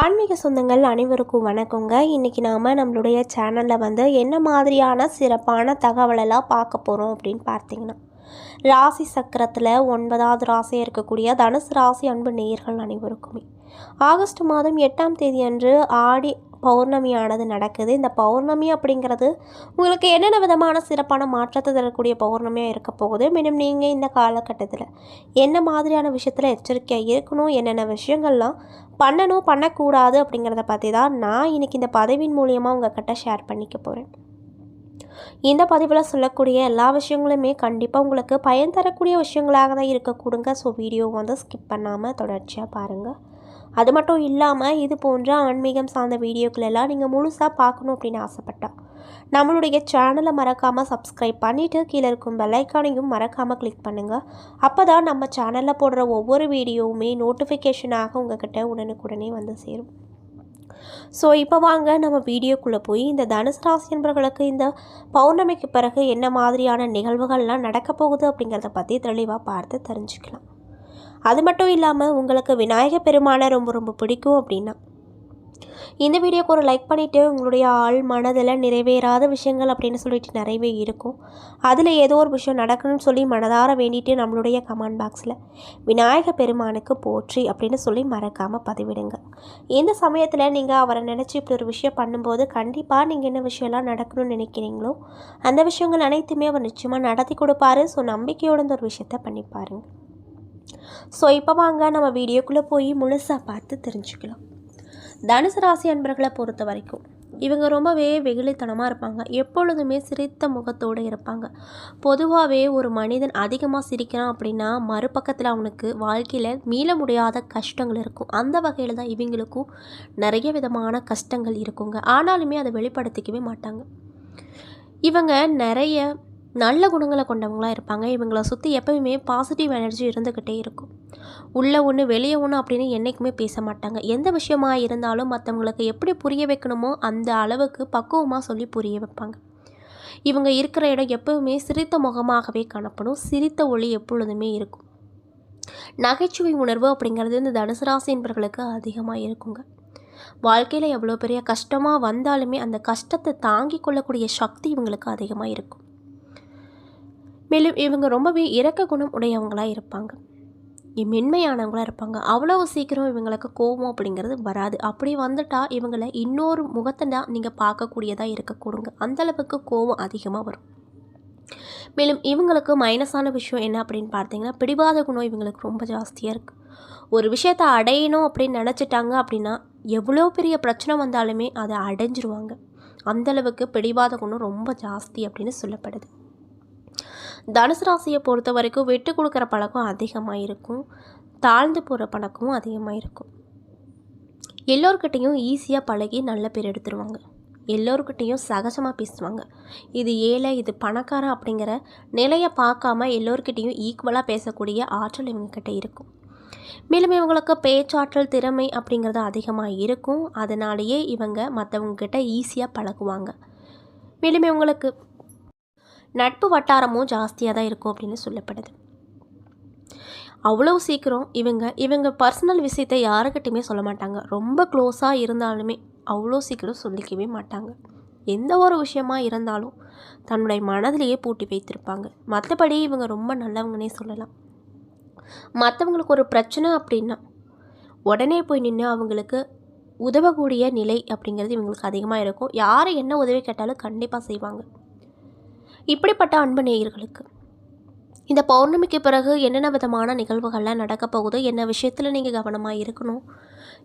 ஆன்மீக சொந்தங்கள் அனைவருக்கும் வணக்கங்க. இன்றைக்கி நாம் நம்மளுடைய சேனலில் வந்து என்ன மாதிரியான சிறப்பான தகவலெல்லாம் பார்க்க போகிறோம் அப்படின்னு பார்த்தீங்கன்னா ராசி சக்கரத்தில் ஒன்பதாவது ராசியாக இருக்கக்கூடிய தனுசு ராசி அன்பு நேயர்கள் அனைவருக்குமே. ஆகஸ்ட் மாதம் எட்டாம் தேதி அன்று ஆடி பௌர்ணமியானது நடக்குது. இந்த பௌர்ணமி அப்படிங்கிறது உங்களுக்கு என்னென்ன விதமான சிறப்பான மாற்றத்தை தரக்கூடிய பௌர்ணமியாக இருக்க போகுது? மேலும் நீங்கள் இந்த காலகட்டத்தில் என்ன மாதிரியான விஷயத்தில் எச்சரிக்கையாக இருக்கணும்? என்னென்ன விஷயங்கள்லாம் பண்ணணும்? பண்ணக்கூடாது அப்படிங்கிறத பற்றி தான் நான் இன்றைக்கி இந்த பதவியின் மூலியமாக உங்ககிட்ட ஷேர் பண்ணிக்க போகிறேன் இந்த பதிவில் சொல்லக்கூடிய எல்லா விஷயங்களுமே கண்டிப்பாக உங்களுக்கு பயன் தரக்கூடிய விஷயங்களாக தான் இருக்கக்கூடுங்க ஸோ வீடியோ வந்து ஸ்கிப் பண்ணாமல் தொடர்ச்சியாக பாருங்கள் அது மட்டும் இல்லாமல் இது போன்ற ஆன்மீகம் சார்ந்த வீடியோக்கள் எல்லாம் நீங்கள் முழுசாக பார்க்கணும் அப்படின்னு ஆசைப்பட்டா. நம்மளுடைய சேனலை மறக்காமல் சப்ஸ்கிரைப் பண்ணிவிட்டு கீழே இருக்கும் பெல்லைக்கானையும் மறக்காமல் கிளிக் பண்ணுங்கள் அப்போ தான் நம்ம சேனலில் போடுற ஒவ்வொரு வீடியோவுமே நோட்டிஃபிகேஷனாக உங்ககிட்ட உடனுக்குடனே வந்து சேரும். ஸோ இப்போ வாங்க நம்ம வீடியோக்குள்ளே போய் இந்த தனுசு ராசி என்பவர்களுக்கு இந்த பௌர்ணமிக்கு பிறகு என்ன மாதிரியான நிகழ்வுகள்லாம் நடக்க போகுது அப்படிங்கிறத பற்றி தெளிவாக பார்த்து தெரிஞ்சுக்கலாம். அது மட்டும் இல்லாமல் உங்களுக்கு விநாயக பெருமானை ரொம்ப ரொம்ப பிடிக்கும் அப்படின்னா இந்த வீடியோக்கு ஒரு லைக் பண்ணிவிட்டு உங்களுடைய ஆள் மனதில் நிறைவேறாத விஷயங்கள் அப்படின்னு சொல்லிட்டு நிறையவே இருக்கும். அதில் ஏதோ ஒரு விஷயம் நடக்கணும்னு சொல்லி மனதார வேண்டிட்டு நம்மளுடைய கமெண்ட் பாக்ஸில் விநாயக பெருமானுக்கு போற்றி அப்படின்னு சொல்லி மறக்காமல் பதிவிடுங்க. இந்த சமயத்தில் நீங்கள் அவரை நினச்சி இப்படி ஒரு விஷயம் பண்ணும்போது கண்டிப்பாக நீங்கள் என்ன விஷயம்லாம் நடக்கணும்னு நினைக்கிறீங்களோ அந்த விஷயங்கள் அனைத்துமே அவர் நிச்சயமாக நடத்தி கொடுப்பாரு. ஸோ நம்பிக்கையோட இந்த ஒரு விஷயத்த பண்ணி பாருங்கள் ஸோ இப்போ வாங்க நம்ம வீடியோக்குள்ளே போய் முழுசாக பார்த்து தெரிஞ்சுக்கலாம். தனுசு ராசி அன்பர்களை பொறுத்த வரைக்கும் இவங்க ரொம்பவே வெகுளித்தனமாக இருப்பாங்க. எப்பொழுதுமே சிரித்த முகத்தோடு இருப்பாங்க. பொதுவாகவே ஒரு மனிதன் அதிகமாக சிரிக்கிறான் அப்படின்னா மறுபக்கத்தில் அவனுக்கு வாழ்க்கையில் மீள முடியாத கஷ்டங்கள் இருக்கும். அந்த வகையில் தான் இவங்களுக்கும் நிறைய விதமான கஷ்டங்கள் இருக்குங்க. ஆனாலுமே அதை வெளிப்படுத்திக்கவே மாட்டாங்க. இவங்க நிறைய நல்ல குணங்களை கொண்டவங்களாக இருப்பாங்க. இவங்களை சுற்றி எப்பவுமே பாசிட்டிவ் எனர்ஜி இருந்துக்கிட்டே இருக்கும். உள்ளே ஒன்று வெளியே ஒன்று அப்படின்னு என்றைக்குமே பேச மாட்டாங்க. எந்த விஷயமாக இருந்தாலும் மற்றவங்களுக்கு எப்படி புரிய வைக்கணுமோ அந்த அளவுக்கு பக்குவமாக சொல்லி புரிய வைப்பாங்க. இவங்க இருக்கிற இடம் எப்பவுமே சிரித்த முகமாகவே காணப்படும். சிரித்த ஒளி எப்பொழுதுமே இருக்கும். நகைச்சுவை உணர்வு அப்படிங்கிறது இந்த தனுசு ராசி என்பவர்களுக்கு அதிகமாக இருக்குங்க. வாழ்க்கையில் எவ்வளோ பெரிய கஷ்டமாக வந்தாலுமே அந்த கஷ்டத்தை தாங்கி கொள்ளக்கூடிய சக்தி இவங்களுக்கு அதிகமாக இருக்கும். மேலும் இவங்க ரொம்பவே இரக்க குணம் உடையவங்களாக இருப்பாங்க. மென்மையானவங்களாக இருப்பாங்க. அவ்வளவு சீக்கிரம் இவங்களுக்கு கோபம் அப்படிங்கிறது வராது. அப்படி வந்துட்டால் இவங்களை இன்னொரு முகத்தை தான் நீங்கள் பார்க்கக்கூடியதாக இருக்கக்கூடுங்க. அந்தளவுக்கு கோபம் அதிகமாக வரும். மேலும் இவங்களுக்கு மைனஸான விஷயம் என்ன அப்படின்னு பார்த்தீங்கன்னா பிடிவாத குணம் இவங்களுக்கு ரொம்ப ஜாஸ்தியாக இருக்குது ஒரு விஷயத்தை அடையணும் அப்படின்னு நினச்சிட்டாங்க அப்படின்னா எவ்வளோ பெரிய பிரச்சனை வந்தாலுமே அதை அடைஞ்சிருவாங்க. அந்தளவுக்கு பிடிவாத குணம் ரொம்ப ஜாஸ்தி அப்படின்னு சொல்லப்படுது. தனுசு ராசியை பொறுத்த வரைக்கும் விட்டு கொடுக்குற பழக்கம் அதிகமாக இருக்கும் தாழ்ந்து போகிற பழக்கமும் அதிகமாக இருக்கும் எல்லோருக்கிட்டேயும் ஈஸியாக பழகி நல்ல பேர் எடுத்துருவாங்க. எல்லோருக்கிட்டேயும் சகஜமாக பேசுவாங்க. இது ஏழை இது பணக்காரன் அப்படிங்கிற நிலையை பார்க்காம எல்லோருக்கிட்டேயும் ஈக்குவலாக பேசக்கூடிய ஆற்றல் இவங்கக்கிட்ட இருக்கும். மேலும் இவங்களுக்கு பேச்சாற்றல் திறமை அப்படிங்கிறது அதிகமாக இருக்கும். அதனாலேயே இவங்க மற்றவங்கக்கிட்ட ஈஸியாக பழகுவாங்க. மேலும் இவங்களுக்கு நட்பு வட்டாரமும் ஜாஸ்தியாக தான் இருக்கும் அப்படின்னு சொல்லப்படுது. அவ்வளோ சீக்கிரம் இவங்க இவங்க பர்சனல் விஷயத்தை யாருக்கிட்டையுமே சொல்ல மாட்டாங்க. ரொம்ப க்ளோஸாக இருந்தாலுமே அவ்வளோ சீக்கிரம் சொல்லிக்கவே மாட்டாங்க. எந்த ஒரு விஷயமா இருந்தாலும் தன்னுடைய மனதிலேயே பூட்டி வைத்திருப்பாங்க. மற்றபடி இவங்க ரொம்ப நல்லவங்கன்னே சொல்லலாம். மற்றவங்களுக்கு ஒரு பிரச்சனை அப்படின்னா உடனே போய் நின்று அவங்களுக்கு உதவக்கூடிய நிலை அப்படிங்கிறது இவங்களுக்கு அதிகமாக இருக்கும். யார் என்ன உதவி கேட்டாலும் கண்டிப்பாக செய்வாங்க. இப்படிப்பட்ட அன்பு நேயர்களுக்கு. இந்த பௌர்ணமிக்கு பிறகு என்னென்ன விதமான நிகழ்வுகள்லாம் நடக்க போகுது? என்ன விஷயத்தில் நீங்கள் கவனமாக இருக்கணும்?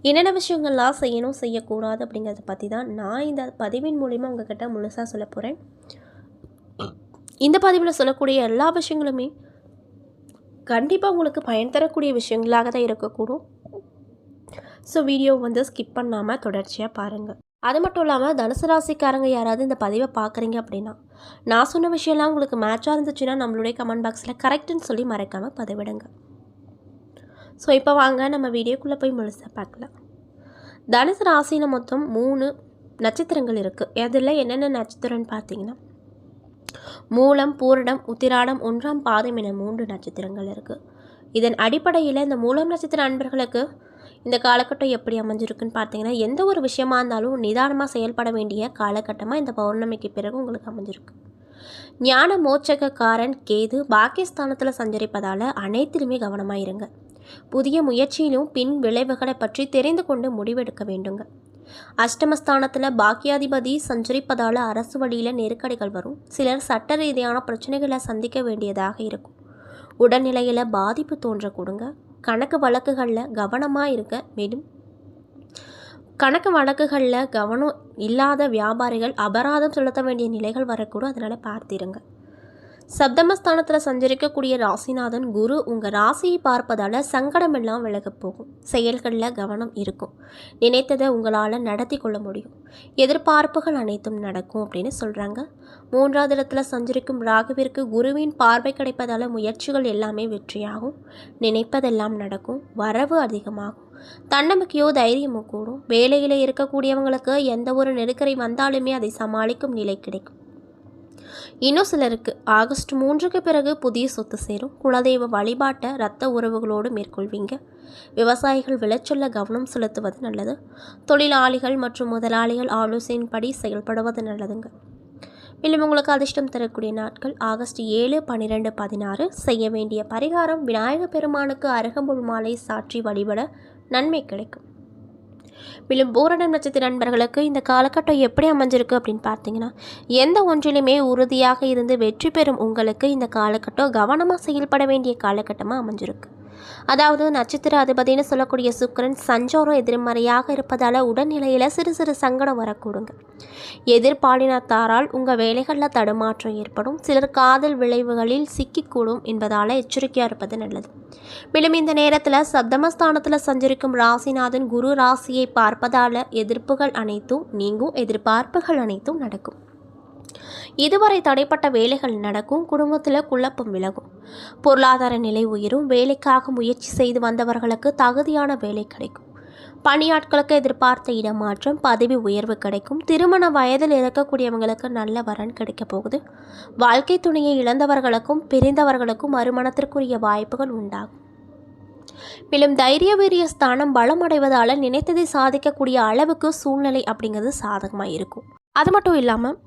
என்னென்ன விஷயங்கள்லாம் செய்யணும் செய்யக்கூடாது அப்படிங்கிறத பற்றி தான் நான் இந்த பதிவின் மூலிமா உங்ககிட்ட முழுசாக சொல்ல போகிறேன் இந்த பதிவில் சொல்லக்கூடிய எல்லா விஷயங்களுமே கண்டிப்பாக உங்களுக்கு பயன் தரக்கூடிய விஷயங்களாக தான் இருக்கக்கூடும். ஸோ வீடியோ வந்து ஸ்கிப் பண்ணாமல் தொடர்ச்சியாக பாருங்கள் அது மட்டும் இல்லாமல் தனுசு ராசிக்காரங்க யாராவது இந்த பதிவை பார்க்குறீங்க அப்படின்னா நான் சொன்ன விஷயம்லாம் உங்களுக்கு மேட்சாக இருந்துச்சுன்னா நம்மளுடைய கமெண்ட் பாக்ஸில் கரெக்டுன்னு சொல்லி மறக்காமல் பதிவிடுங்க. ஸோ இப்போ வாங்க நம்ம வீடியோக்குள்ளே போய் முழுசாக பார்க்கலாம். தனுசு ராசியில் மொத்தம் மூணு நட்சத்திரங்கள் இருக்குது அதில் என்னென்ன நட்சத்திரம்னு பார்த்தீங்கன்னா மூலம் பூரணம் உத்திராடம் ஒன்றாம் பாதம் என மூன்று நட்சத்திரங்கள் இருக்குது இதன் அடிப்படையில் இந்த மூலம் நட்சத்திர அன்பர்களுக்கு இந்த காலகட்டம் எப்படி அமைஞ்சிருக்குன்னு பார்த்தீங்கன்னா எந்த ஒரு விஷயமா இருந்தாலும் நிதானமாக செயல்பட வேண்டிய காலகட்டமாக இந்த பௌர்ணமிக்கு பிறகு உங்களுக்கு அமைஞ்சிருக்கு. ஞான மோட்சகக்காரன் கேது பாகிஸ்தானத்தில் சஞ்சரிப்பதால் அனைத்திலுமே கவனமாக இருங்க. புதிய முயற்சியிலும் பின் விளைவுகளை பற்றி தெரிந்து கொண்டு முடிவெடுக்க வேண்டுங்க. அஷ்டமஸ்தானத்தில் பாக்கியாதிபதி சஞ்சரிப்பதால் அரசு வழியில் நெருக்கடிகள் வரும். சிலர் சட்ட ரீதியான பிரச்சனைகளை சந்திக்க வேண்டியதாக இருக்கும். உடல்நிலையில் பாதிப்பு தோன்றக்கூடுங்க. கொடுங்க கணக்கு வழக்குகளில் கவனமாக இருக்க மேலும் கணக்கு வழக்குகளில் கவனம் இல்லாத வியாபாரிகள் அபராதம் செலுத்த வேண்டிய நிலைகள் வரக்கூடும். அதனால் பார்த்திருங்க. சப்தமஸ்தானத்தில் சஞ்சரிக்கக்கூடிய ராசிநாதன் குரு உங்கள் ராசியை பார்ப்பதால் சங்கடமெல்லாம் விலகப் போகும். செயல்களில் கவனம் இருக்கும். நினைத்ததை உங்களால் நடத்தி கொள்ள முடியும். எதிர்பார்ப்புகள் அனைத்தும் நடக்கும் அப்படின்னு சொல்கிறாங்க மூன்றாவது இடத்துல சஞ்சரிக்கும் ராகுவிற்கு குருவின் பார்வை கிடைப்பதால் முயற்சிகள் எல்லாமே வெற்றியாகும். நினைப்பதெல்லாம் நடக்கும். வரவு அதிகமாகும். தன்னம்பிக்கையோ தைரியமோ கூடும். வேலையில் இருக்கக்கூடியவங்களுக்கு எந்த ஒரு நெருக்கடி வந்தாலுமே அதை சமாளிக்கும் நிலை கிடைக்கும். இன்னும் சிலருக்கு ஆகஸ்ட் மூன்றுக்கு பிறகு புதிய சொத்து சேரும். குலதெய்வ வழிபாட்டை இரத்த உறவுகளோடு மேற்கொள்வீங்க. விவசாயிகள் விளைச்சல்ல கவனம் செலுத்துவது நல்லது. தொழிலாளிகள் மற்றும் முதலாளிகள் ஆலோசனையின்படி செயல்படுவது நல்லதுங்க. மேலும் உங்களுக்கு அதிர்ஷ்டம் தரக்கூடிய நாட்கள் ஆகஸ்ட் ஏழு பன்னிரெண்டு பதினாறு. செய்ய வேண்டிய பரிகாரம் விநாயகப் பெருமானுக்கு அருகம்புல் மாலை சாற்றி வழிபட நன்மை கிடைக்கும். மேலும் பூரணம் நட்சத்திர நண்பர்களுக்கு இந்த காலகட்டம் எப்படி அமைஞ்சிருக்கு அப்படின்னு பார்த்தீங்கன்னா எந்த ஒன்றிலுமே உறுதியாக இருந்து வெற்றி பெறும் உங்களுக்கு இந்த காலகட்டம் கவனமாக செயல்பட வேண்டிய காலகட்டமாக அமைஞ்சிருக்கு. அதாவது நட்சத்திர அதிபதினு சொல்லக்கூடிய சுக்கரன் சஞ்சோரம் எதிர்மறையாக இருப்பதால் உடல்நிலையில் சிறு சிறு சங்கடம் வரக்கூடுங்க. எதிர்பாலினத்தாரால் உங்கள் வேலைகளில் தடுமாற்றம் ஏற்படும். சிலர் காதல் விளைவுகளில் சிக்கிக்கூடும் என்பதால் எச்சரிக்கையாக இருப்பது நல்லது. மேலும் இந்த நேரத்தில் சப்தமஸ்தானத்தில் சஞ்சரிக்கும் ராசிநாதன் குரு ராசியை பார்ப்பதால் எதிர்ப்புகள் அனைத்தும் நீங்கும் எதிர்பார்ப்புகள் அனைத்தும் நடக்கும். இதுவரை தடைப்பட்ட வேலைகள் நடக்கும் குடும்பத்தில் குழப்பம் விலகும். பொருளாதார நிலை உயரும் வேலைக்காக முயற்சி செய்து வந்தவர்களுக்கு தகுதியான வேலை கிடைக்கும். பணியாட்களுக்கு எதிர்பார்த்த இடமாற்றம் பதவி உயர்வு கிடைக்கும். திருமண வயதில் இருக்கக்கூடியவங்களுக்கு நல்ல வரன் கிடைக்கப் போகுது. வாழ்க்கை துணையை இழந்தவர்களுக்கும் பிரிந்தவர்களுக்கும் மறுமணத்திற்குரிய வாய்ப்புகள் உண்டாகும். மேலும் தைரிய வீரிய ஸ்தானம் பலமடைவதால் நினைத்ததை சாதிக்கக்கூடிய அளவுக்கு சூழ்நிலை அப்படிங்கிறது சாதகமாக இருக்கும். அது மட்டும் இல்லாமல்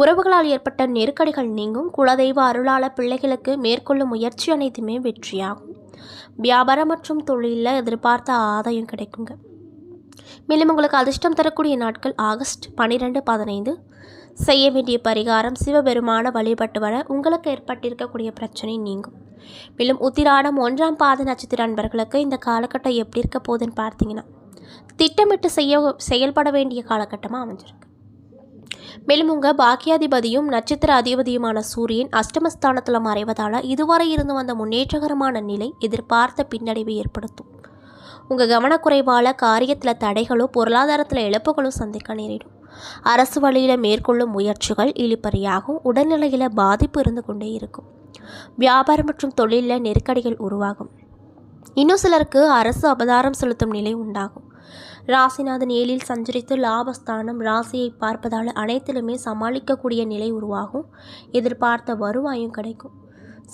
உறவுகளால் ஏற்பட்ட நெருக்கடிகள் நீங்கும். குலதெய்வ அருளாள பிள்ளைகளுக்கு மேற்கொள்ளும் முயற்சி அனைத்துமே வெற்றியாகும். வியாபாரம் மற்றும் தொழிலில் எதிர்பார்த்த ஆதாயம் கிடைக்குங்க. மேலும் உங்களுக்கு அதிர்ஷ்டம் தரக்கூடிய நாட்கள் ஆகஸ்ட் பன்னிரெண்டு பதினைந்து. செய்ய வேண்டிய பரிகாரம் சிவபெருமான வழிபட்டு வர உங்களுக்கு ஏற்பட்டிருக்கக்கூடிய பிரச்சனை நீங்கும். மேலும் உத்திராடம் ஒன்றாம் பாத நட்சத்திர அன்பர்களுக்கு இந்த காலகட்டம் எப்படி இருக்க போகுதுன்னு பார்த்தீங்கன்னா திட்டமிட்டு செய்ய செயல்பட வேண்டிய காலகட்டமாக அமைஞ்சிருக்கு. மேலும் உங்கள் பாக்கியாதிபதியும் நட்சத்திர அதிபதியுமான சூரியன் அஷ்டமஸ்தானத்தில் மறைவதால் இதுவரை இருந்து வந்த முன்னேற்றகரமான நிலை எதிர்பார்த்த பின்னடைவை ஏற்படுத்தும். உங்கள் கவனக்குறைவால் காரியத்தில் தடைகளோ பொருளாதாரத்தில் இழப்புகளோ சந்திக்க நேரிடும். அரசு வழியில் மேற்கொள்ளும் முயற்சிகள் இழிப்பறியாகும் உடல்நிலையில் பாதிப்பு இருந்து கொண்டே இருக்கும். வியாபாரம் மற்றும் தொழிலில் நெருக்கடிகள் உருவாகும். இன்னும் சிலருக்கு அரசு அபதாரம் செலுத்தும் நிலை உண்டாகும். ராசிநாதன் ஏழில் சஞ்சரித்து லாபஸ்தானம் ராசியை பார்ப்பதால் அனைத்திலுமே சமாளிக்கக்கூடிய நிலை உருவாகும். எதிர்பார்த்த வருவாயும் கிடைக்கும்.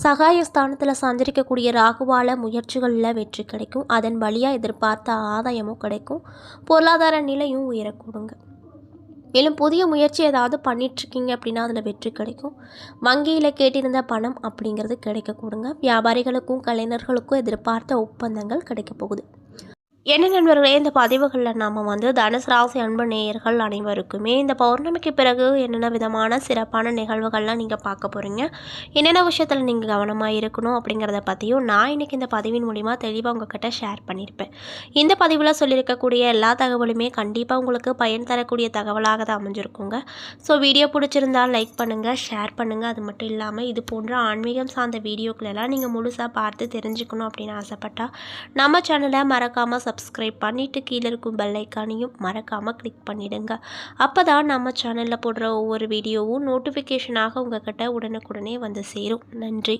சகாயஸ்தானத்தில் சஞ்சரிக்கக்கூடிய ராகுவால முயற்சிகளில் வெற்றி கிடைக்கும். அதன் வழியாக எதிர்பார்த்த ஆதாயமும் கிடைக்கும். பொருளாதார நிலையும் உயரக்கூடுங்க. மேலும் புதிய முயற்சி ஏதாவது பண்ணிகிட்ருக்கீங்க அப்படின்னா அதில் வெற்றி கிடைக்கும். வங்கியில் கேட்டிருந்த பணம் அப்படிங்கிறது கிடைக்கக்கூடுங்க. வியாபாரிகளுக்கும் கலைஞர்களுக்கும் எதிர்பார்த்த ஒப்பந்தங்கள் கிடைக்க போகுது. என்ன நண்பர்களே இந்த பதிவுகளில் நாம் வந்து தனுசு ராசி அன்பு நேயர்கள் அனைவருக்குமே இந்த பௌர்ணமிக்கு பிறகு என்னென்ன விதமான சிறப்பான நிகழ்வுகள்லாம் நீங்கள் பார்க்க போகிறீங்க என்னென்ன விஷயத்தில் நீங்கள் கவனமாக இருக்கணும் அப்படிங்கிறத பற்றியும் நான் இன்றைக்கி இந்த பதிவின் மூலிமா தெளிவாக உங்ககிட்ட ஷேர் பண்ணியிருப்பேன் இந்த பதிவில் சொல்லியிருக்கக்கூடிய எல்லா தகவலுமே கண்டிப்பாக உங்களுக்கு பயன் தரக்கூடிய தகவலாக தான் அமைஞ்சிருக்குங்க. ஸோ வீடியோ பிடிச்சிருந்தால் லைக் பண்ணுங்கள் ஷேர் பண்ணுங்கள் அது மட்டும் இல்லாமல் இது போன்ற ஆன்மீகம் சார்ந்த வீடியோக்களெல்லாம் நீங்கள் முழுசாக பார்த்து தெரிஞ்சுக்கணும் அப்படின்னு ஆசைப்பட்டால் நம்ம சேனலை மறக்காமல் சப்ஸ்கிரைப் பண்ணிவிட்டு கீழே இருக்கும் பெல்லைக்கானையும் மறக்காமல் கிளிக் பண்ணிவிடுங்க அப்போ தான் நம்ம சேனலில் போடுற ஒவ்வொரு வீடியோவும் நோட்டிஃபிகேஷனாக உங்கள் கிட்ட உடனுக்குடனே வந்து சேரும். நன்றி.